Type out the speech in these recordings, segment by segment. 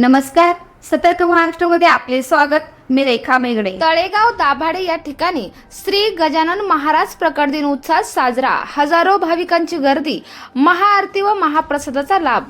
नमस्कार. सतर्क महाराष्ट्रामध्ये आपले स्वागत. मी रेखा मेगडे तळेगाव दाभाडे या ठिकाणी श्री गजानन महाराज प्रकट दिन उत्साह साजरा. हजारो भाविकांची गर्दी महाआरती व महाप्रसादाचा लाभ.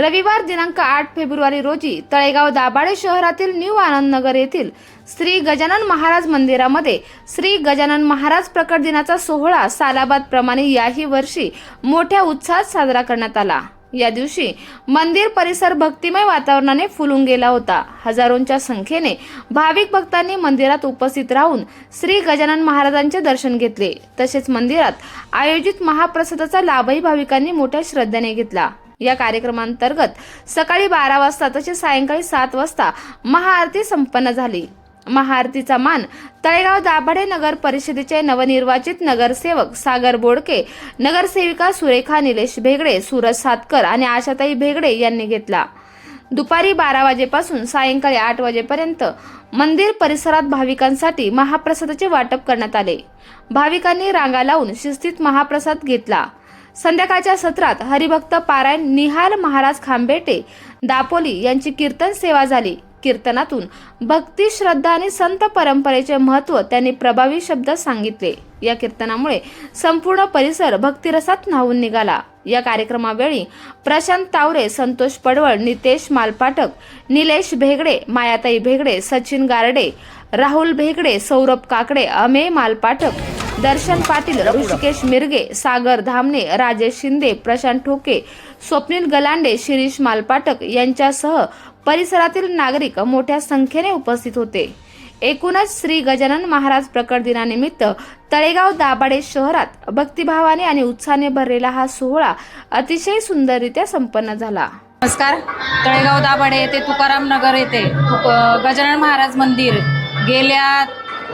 रविवार दिनांक आठ फेब्रुवारी रोजी तळेगाव दाभाडे शहरातील न्यू आनंदनगर येथील श्री गजानन महाराज मंदिरामध्ये श्री गजानन महाराज प्रकट दिनाचा सोहळा सालाबाद प्रमाणे याही वर्षी मोठ्या उत्साहात साजरा करण्यात आला. या दिवशी मंदिर परिसर भक्तिमय वातावरणाने फुलून गेला होता. हजारोंच्या संख्येने भाविक भक्तांनी मंदिरात उपस्थित राहून श्री गजानन महाराजांचे दर्शन घेतले. तसेच मंदिरात आयोजित महाप्रसादाचा लाभही भाविकांनी मोठ्या श्रद्धेने घेतला. या कार्यक्रमांतर्गत सकाळी बारा वाजता तसेच सायंकाळी सात वाजता महाआरती संपन्न झाली. महाआरतीचा मान. तळेगाव दाभाडे नगर परिषदेचे नवनिर्वाचित नगरसेवक सागर बोडके नगरसेविका सुरेखा निलेश भेगडे सूरज सातकर आणि आशाताई भेगडे यांनी घेतला. दुपारी बारा वाजेपासून सायंकाळी आठ वाजेपर्यंत मंदिर परिसरात भाविकांसाठी महाप्रसादाचे वाटप करण्यात आले. भाविकांनी रांगा लावून शिस्तीत महाप्रसाद घेतला. संध्याकाळच्या सत्रात हरिभक्त पारायण निहाल महाराज खांबेटे दापोली यांची कीर्तन सेवा झाली. कीर्तनातून. भक्ती श्रद्धा आणि संत परंपरेचे महत्त्व त्यांनी प्रभावी शब्दात सांगितले. या कीर्तनामुळे संपूर्ण परिसर भक्तिरसात न्हावून निघाला. या कार्यक्रमावेळी प्रशांत तावरे संतोष पडवळ नितेश मालपाटक निलेश भेगडे मायाताई भेगडे सचिन गारडे राहुल भेगडे सौरभ काकडे अमे मालपाठक दर्शन पाटील ऋषिकेश मिरगे सागर धामणे राजेश शिंदे प्रशांत ठोके स्वप्नील गलांडे शिरीष मालपाटक यांच्यासह परिसरातील नागरिक मोठ्या संख्येने उपस्थित होते. एकूणच श्री गजानन महाराज प्रकट दिनानिमित्त तळेगाव दाभाडे शहरात भक्तिभावाने आणि उत्साहाने भरलेला हा सोहळा अतिशय सुंदररित्या संपन्न झाला. नमस्कार. तळेगाव दाभाडे येथे तुकाराम नगर येथे गजानन महाराज मंदिर गेल्या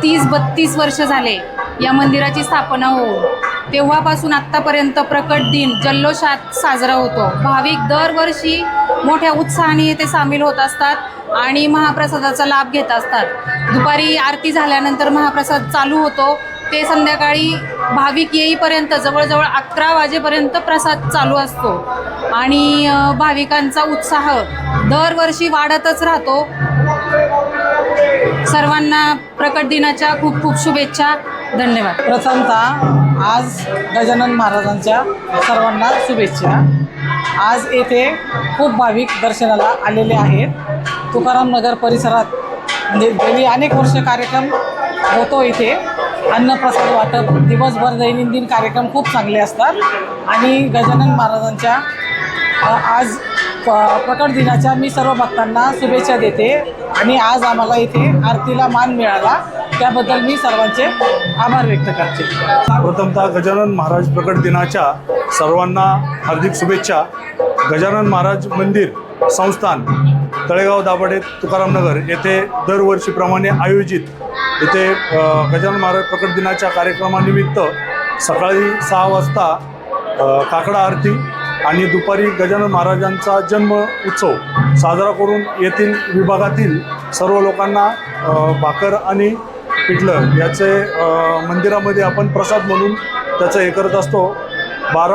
तीस बत्तीस वर्ष झाले या मंदिराची स्थापना होऊन. तेव्हापासून आत्तापर्यंत प्रकट दिन जल्लोषात साजरा होतो. भाविक दरवर्षी मोठ्या उत्साहाने येथे सामील होत असतात आणि महाप्रसादाचा लाभ घेत असतात. दुपारी आरती झाल्यानंतर महाप्रसाद चालू होतो. ते संध्याकाळी भाविक येईपर्यंत जवळजवळ अकरा वाजेपर्यंत प्रसाद चालू असतो. आणि भाविकांचा उत्साह दरवर्षी वाढतच राहतो. सर्वांना प्रकट दिनाच्या खूप खूप शुभेच्छा. धन्यवाद. प्रथमतः आज गजानन महाराजांच्या सर्वांना शुभेच्छा. आज येथे खूप भाविक दर्शनाला आलेले आहेत. तुकाराम नगर परिसरात म्हणजे गेली अनेक वर्ष कार्यक्रम होतो इथे. अन्नप्रसाद वाटप दिवसभर दैनंदिन कार्यक्रम खूप चांगले असतात. आणि गजानन महाराजांच्या आज प- प्रकट दिनाच्या मी सर्व भक्तांना शुभेच्छा देते. आणि आज आम्हाला इथे आरतीला मान मिळाला. त्याबद्दल मी सर्वांचे आभार व्यक्त करते. प्रथमतः गजानन महाराज प्रकट दिनाच्या सर्वांना हार्दिक शुभेच्छा. गजानन महाराज मंदिर संस्थान तळेगाव दाभाडे तुकारामनगर येथे दरवर्षीप्रमाणे आयोजित येथे गजानन महाराज प्रकट दिनाच्या कार्यक्रमानिमित्त सकाळी सहा वाजता काकडा आरती आणि दुपारी गजानन महाराजांचा जन्म उत्सव साजरा करून येथील विभागातील सर्व लोकांना भाकर आणि पिठलं याचे मंदिरामध्ये आपण प्रसाद म्हणून त्याचं हे करत असतो. बारा